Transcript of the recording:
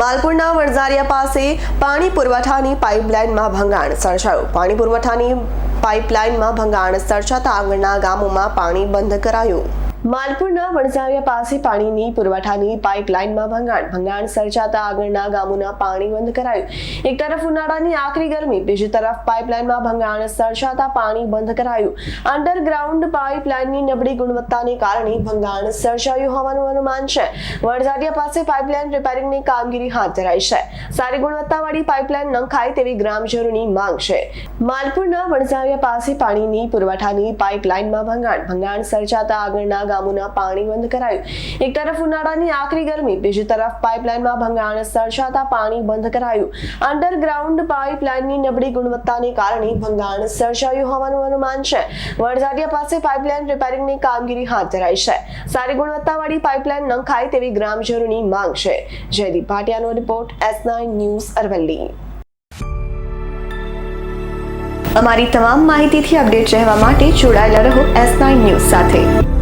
માલપુરના વણઝારિયા પાસે પાણી પુરવઠાની પાઇપલાઇનમાં ભંગાણ સર્જાયું. પાણી પુરવઠાની પાઇપલાઇનમાં ભંગાણ સર્જાતા આંગણના ગામોમાં પાણી બંધ કરાયું. માલપુરના વણઝારિયા પાસે પાણીની પુરવઠાની પાઇપલાઇનમાં ભંગાણ. ભંગાણ સર્જાતા આગળના ગામોના પાણી બંધ કરાયું. એક તરફ ઉનાળાની આકરી ગરમી, બીજી તરફ પાઇપલાઇનમાં ભંગાણ સર્જાતા પાણી બંધ કરાયું. અંડરગ્રાઉન્ડ પાઇપલાઇનની નબળી ગુણવત્તાને કારણે ભંગાણ સર્જાયું હોવાનું અનુમાન છે. વણઝારિયા પાસે પાઇપલાઇન રિપેરિંગની કામગીરી હાથ ધરાઈ છે. સારી ગુણવત્તાવાળી પાઇપલાઇન નંખાય તેવી ગ્રામજનોની માંગ છે. માલપુરના વણઝારિયા પાસે પાણીની પુરવઠાની પાઇપલાઇનમાં ભંગાણ. ભંગાણ સર્જાતા આગળના ગામોના પાણી બંધ કરાયું. એક તરફ ઉનાળાની આકરી ગરમી, બીજી તરફ પાઇપલાઇનમાં ભંગાણ સર્જાતા પાણી બંધ કરાયું. અંડરગ્રાઉન્ડ પાઇપલાઇનની નબળી ગુણવત્તાને કારણે ભંગાણ સર્જાયું હોવાનું અનુમાન છે. વણઝારિયા પાસે પાઇપલાઇન રિપેરિંગની કામગીરી હાથ ધરાઈ છે. સારી ગુણવત્તાવાળી પાઇપલાઇન નંખાય તેવી ગ્રામજનોની માંગ છે. Jaydeep ભાટિયાનો report S nine news Aravalli. અમારી તમામ માહિતીથી અપડેટ રહેવા માટે જોડાયેલા રહો એસ નાઇન ન્યૂઝ સાથે.